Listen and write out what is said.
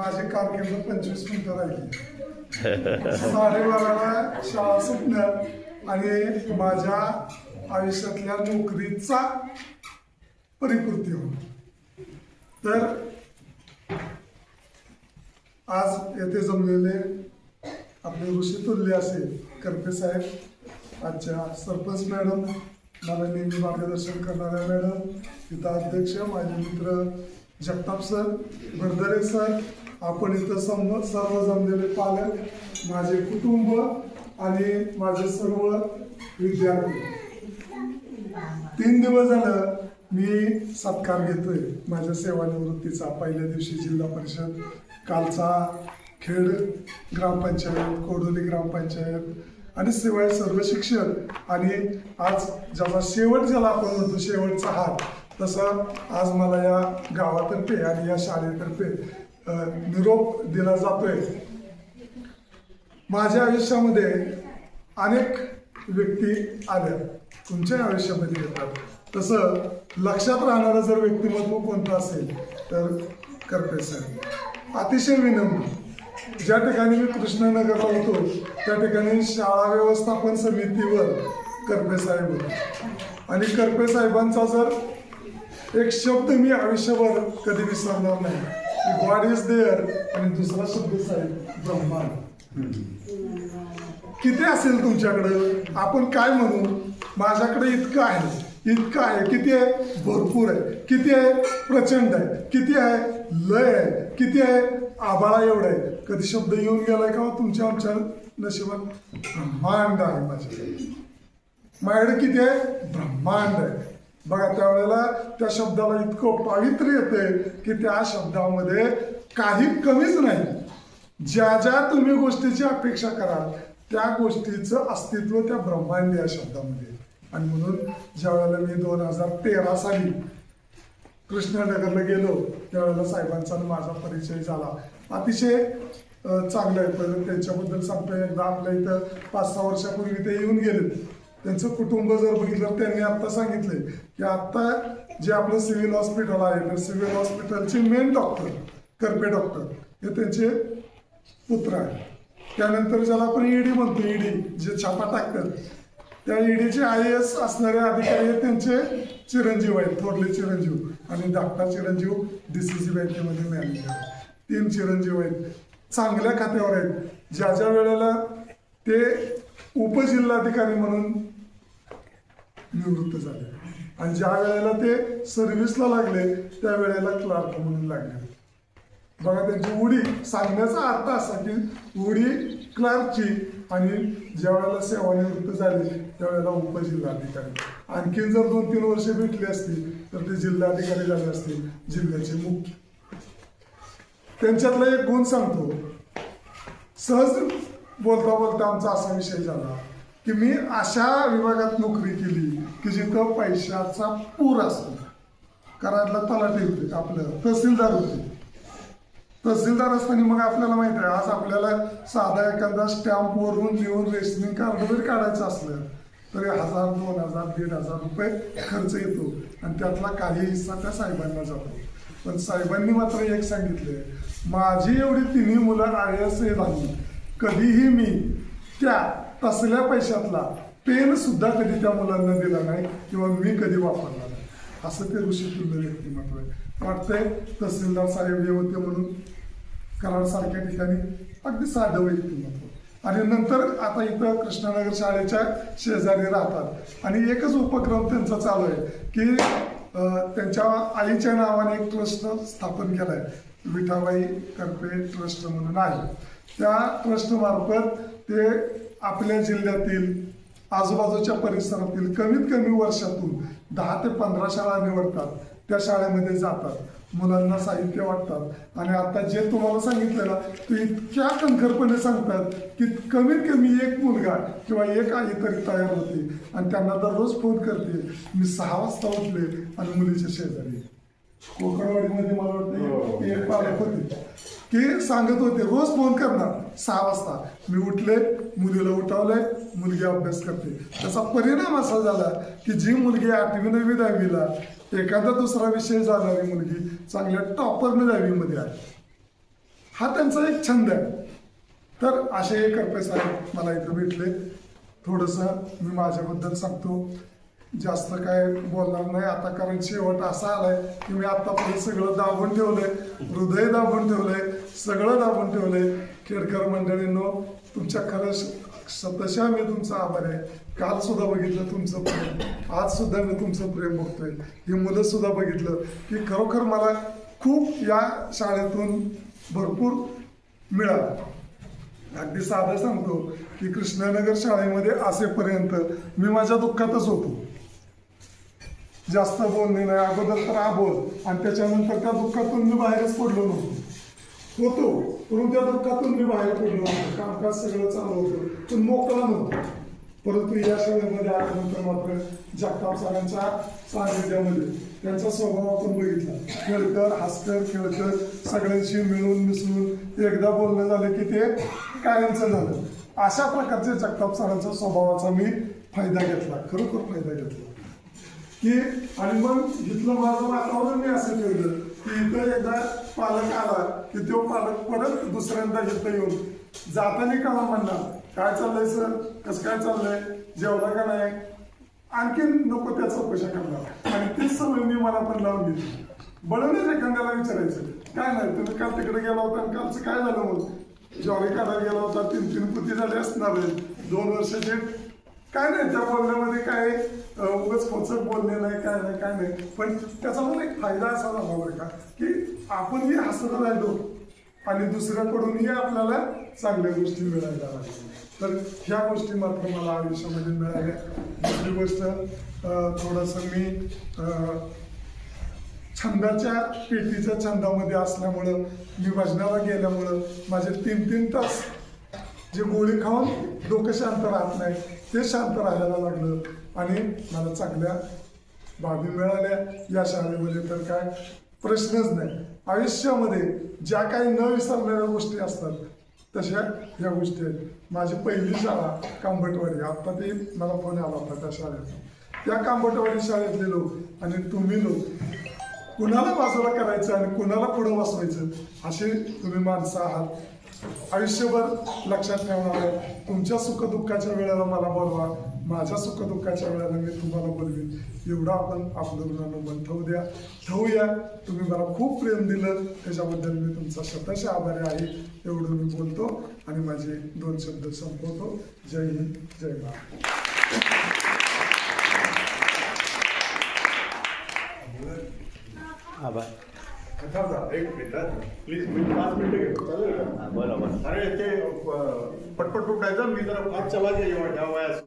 माझी कारकीर्द पंचवीस मिनिटं राहिली. साडेबाराला शाळा सुटणार आणि माझ्या आयुष्यातल्या नोकरीचा परिपूर्ती होणार तर आज येथे जमलेले आपले ऋषी तुल्य असे करपे साहेब आजच्या सरपंच मॅडम मला नेहमी मार्गदर्शन करणाऱ्या मॅडम इथं अध्यक्ष माझे मित्र जगताप सर भरदरे सर आपण इथं सम सर्व जमलेले पालक माझे कुटुंब आणि माझे सर्व विद्यार्थी. तीन दिवस झालं मी सत्कार घेतोय माझ्या सेवानिवृत्तीचा. पहिल्या दिवशी जिल्हा परिषद कालचा खेड ग्रामपंचायत कोडोली ग्रामपंचायत आणि शिवाय सर्व शिक्षक आणि आज ज्याचा शेवट ज्याला आपण म्हणतो शेवटचा हात तसा आज मला या गावातर्फे आणि या शाळेतर्फे निरोप दिला जातोय. माझ्या आयुष्यामध्ये अनेक व्यक्ती आल्या. तुमच्या आयुष्यामध्ये येतात. तसं लक्षात राहणारं जर व्यक्तिमत्व कोणतं असेल तर करपे साहेब अतिशय विनम्र. ज्या ठिकाणी मी कृष्णनगरला होतो त्या ठिकाणी शाळा व्यवस्थापन समितीवर करपे साहेब होते. आणि करपे साहेबांचा जर एक शब्द मी आयुष्यभर कधी विसरणार नाही. गॉड इज देअर आणि दुसरा शब्द साहेब ब्रह्मांड किती असेल तुमच्याकडं? आपण काय म्हणू? माझ्याकडे इतकं आहे. इतकं आहे. किती आहे? भरपूर आहे. किती आहे? प्रचंड आहे. किती आहे? लय आहे. किती आहे? आबाळा एवढं आहे. कधी शब्द येऊन गेलाय का हो तुमच्या आमच्या नशिबात? ब्रह्मांड आहे माझ्याकडे. माझ्याकडे किती आहे? ब्रह्मांड आहे. बघा त्यावेळेला त्या शब्दाला इतकं पावित्र्य येते की त्या शब्दामध्ये काही कमीच नाही. ज्या ज्या तुम्ही गोष्टीची अपेक्षा कराल त्या गोष्टीचं अस्तित्व त्या ब्रह्मांड या शब्दामध्ये आणि म्हणून ज्या वेळेला मी दोन हजार तेरा साली कृष्णनगरला गेलो त्यावेळेला साहेबांचा माझा परिचय झाला. अतिशय चांगलं आहे. पहिलं त्यांच्याबद्दल सांगतो एकदा आपल्या इथं पाच सहा वर्षापूर्वी ते येऊन गेले त्यांचं कुटुंब जर बघितलं त्यांनी आता सांगितले की आता जे आपलं सिव्हिल हॉस्पिटल आहे तर सिव्हिल हॉस्पिटलचे मेन डॉक्टर करपे डॉक्टर हे त्यांचे पुत्र आहे त्यानंतर ज्याला आपण ईडी म्हणतो ईडी जे छापा टाकतात. त्या ईडीचे आय एस असणारे अधिकारी आहेत त्यांचे चिरंजीव आहेत थोरले चिरंजीव आणि धाकटा चिरंजीव डी सी सी बँकेमध्ये मॅनेजर तीन चिरंजीव आहेत. चांगल्या खात्यावर आहेत. ज्या ज्या वेळेला ते उपजिल्हाधिकारी म्हणून निवृत्त झाले. आणि ज्या वेळेला ते सर्व्हिसला लागले त्यावेळेला क्लार्क म्हणून लागले. बघा त्यांची उडी सांगण्याचा अर्थ असा की उडी क्लार्कची आणि ज्या वेळेला सेवानिवृत्त झाली त्यावेळेला उपजिल्हाधिकारी. आणखीन जर दोन तीन वर्ष भेटली असती तर ते जिल्हाधिकारी झाले असते जिल्ह्याचे मुख्य. त्यांच्यातला एक गुण सांगतो. सहज बोलता बोलता आमचा असा विषय झाला. की मी अशा विभागात नोकरी केली की जिथं पैशाचा पूर असतो. कराडला तलाठी होते आपलं तहसीलदार होते. तहसीलदार असताना मग आपल्याला माहिती आहे आज आपल्याला साधा एखादा स्टॅम्पवरून लिहून रेशनिंग कार्ड जरी काढायचं असलं तरी हजार दोन हजार दीड हजार रुपये खर्च येतो आणि त्यातला काही हिस्सा त्या साहेबांना जातो. पण साहेबांनी मात्र एक सांगितले माझी एवढी तिन्ही मुलं आय एस ए झाली कधीही मी त्या तसल्या पैशातला पेन सुद्धा कधी त्या मुलांना दिला नाही किंवा मी कधी वापरला नाही. असं ते ऋषितुल्य व्यक्तिमत्व आहे. वाटतंय तहसीलदार साहेब हे होते म्हणून कराडसारख्या ठिकाणी अगदी साधं व्यक्तिमत्व आणि नंतर आता इथं कृष्णानगर शाळेच्या शेजारी राहतात. आणि एकच उपक्रम त्यांचा चालू आहे की त्यांच्या आईच्या नावाने एक ट्रस्ट स्थापन केला आहे विठाबाई करपे ट्रस्ट म्हणून आहे. त्या ट्रस्ट मार्फत ते आपल्या जिल्ह्यातील आजूबाजूच्या परिसरातील कमीत कमी वर्षातून दहा ते पंधरा शाळा निवडतात. त्या शाळेमध्ये जातात. मुलांना साहित्य वाटतात. आणि आता जे तुम्हाला सांगितलं ना ते इतक्या कणखरपणे सांगतात की कमीत कमी एक मुलगा किंवा एक आई तरी तयार होते. आणि त्यांना दररोज फोन करते मी सहा वाजता उठले आणि मुलीच्या शेजारी. कोकणवाडीमध्ये मला वाटतं एक पालक होते. की सांगत होते रोज फोन करणार. सहा वाजता. मी उठले मुलीला उठवलंय मुलगी अभ्यास करते. त्याचा परिणाम असा झाला की जी मुलगी आठवी नववी दहावीला एखादा दुसरा विषय जाणारी मुलगी चांगल्या टॉपरने दहावीमध्ये आहे हा त्यांचा एक छंद आहे. तर असे करपे साहेब मला इथं भेटले. थोडंसं मी माझ्याबद्दल सांगतो. जास्त काय बोलणार नाही. आता कारण शेवट असा आलाय की मी आतापर्यंत सगळं दाबून ठेवलंय. हृदय दाबून ठेवलंय. सगळं दाबून ठेवलंय. खेडकर मंडळींनो तुमच्या खरं सतशा मी तुमचा आभार आहे. काल सुद्धा बघितलं तुमचं प्रेम. आज सुद्धा मी तुमचं प्रेम बघतोय. ही मुलं सुद्धा बघितलं की खरोखर मला खूप या शाळेतून भरपूर मिळालं. अगदी साधं सांगतो की कृष्णानगर शाळेमध्ये असेपर्यंत मी माझ्या दुःखातच होतो. जास्त बोलणे नाही अगोदर तर आबोल. आणि त्याच्यानंतर त्या दुःखातून मी बाहेरच पडलो नव्हतो. होतो परंतु त्या दुःखातून मी बाहेर पडलो नव्हतो. कामकाज सगळं चालू होतं पण मोकळा नव्हतो. परंतु या शाळेमध्ये आल्यानंतर मात्र जगताप सरांच्या सानिध्यामध्ये त्यांचा स्वभाव आपण बघितला. खेळकर हसकर खेळकर सगळ्यांशी मिळून मिसळून एकदा बोलणं झालं की ते कायमचं झालं. अशा प्रकारचे जगताप सरांच्या स्वभावाचा मी फायदा घेतला खरोखर फायदा घेतला. की आणि मग इथलं माझं वातावरण मी असं ठेवलं की इथं एकदा पालक आला की तो पालक परत दुसऱ्यांदा इथं येऊन जाताना का म्हणणार काय चाललंय सर? कसं काय चाललंय? जेवला का नाही? आणखीन नको त्या चौकशा करणार. आणि तीच सवय मी मला पण लावून घेतली बळूनच एखाद्याला विचारायचं. काय नाही तुम्ही काल तिकडे गेला होता आणि कालचं काय झालं मग ज्वारी काढायला गेला होता तीन तीन पुती झाले असणार आहे. दोन वर्षाचे काय नाही त्या बोलण्यामध्ये काय उगच उगाच बोलणे नाही काय नाही काय नाही. पण त्याचा मला एक फायदा असा झाला बरं का की आपणही हसत राहिलो आणि दुसऱ्याकडूनही आपल्याला चांगल्या गोष्टी मिळायला लागल्या. तर ह्या गोष्टी मात्र मला आयुष्यामध्ये मिळाल्या. दुसरी गोष्ट थोडंसं मी छंदाच्या पेटीच्या छंदामध्ये असल्यामुळं मी भजनाला गेल्यामुळं माझे तीन तीन तास जे गोळी खाऊन डोकं शांत राहत नाही ते शांत राहायला लागलं आणि मला चांगल्या बाबी मिळाल्या. या शाळेमध्ये तर काय प्रश्नच नाही. आयुष्यामध्ये ज्या काही न विसरणाऱ्या गोष्टी असतात तशा ह्या गोष्टी आहेत. माझी पहिली शाळा कांबटवाडी आत्ता ते मला फोन आला होता त्या शाळेत. त्या कांबटवाडी शाळेतले लोक आणि तुम्ही लोक कुणाला बाजूला करायचं आणि कुणाला पुढं बसवायचं असे तुम्ही माणसं आहात. आयुष्यभर लक्षात ठेवणार आहे. तुमच्या सुखदुःखाच्या वेळेला मला बोलवा. माझ्या सुखदुःखाच्या वेळेला मी तुम्हाला बोलवेन. एवढं आपण आपलं गुणानं मन ठेवू द्या. ठेवूया. तुम्ही मला खूप प्रेम दिलं. त्याच्याबद्दल मी तुमचा शतश आभारी आहे. एवढं मी बोलतो आणि माझे दोन शब्द संपवतो. जय हिंद जय महाराष्ट्र आभार. एक मिनिट प्लीज मी पाच मिनिटं घेतो. चालेल बोला अरे ते पटपट उठायचं. मी जरा फार चला घ्या या वयास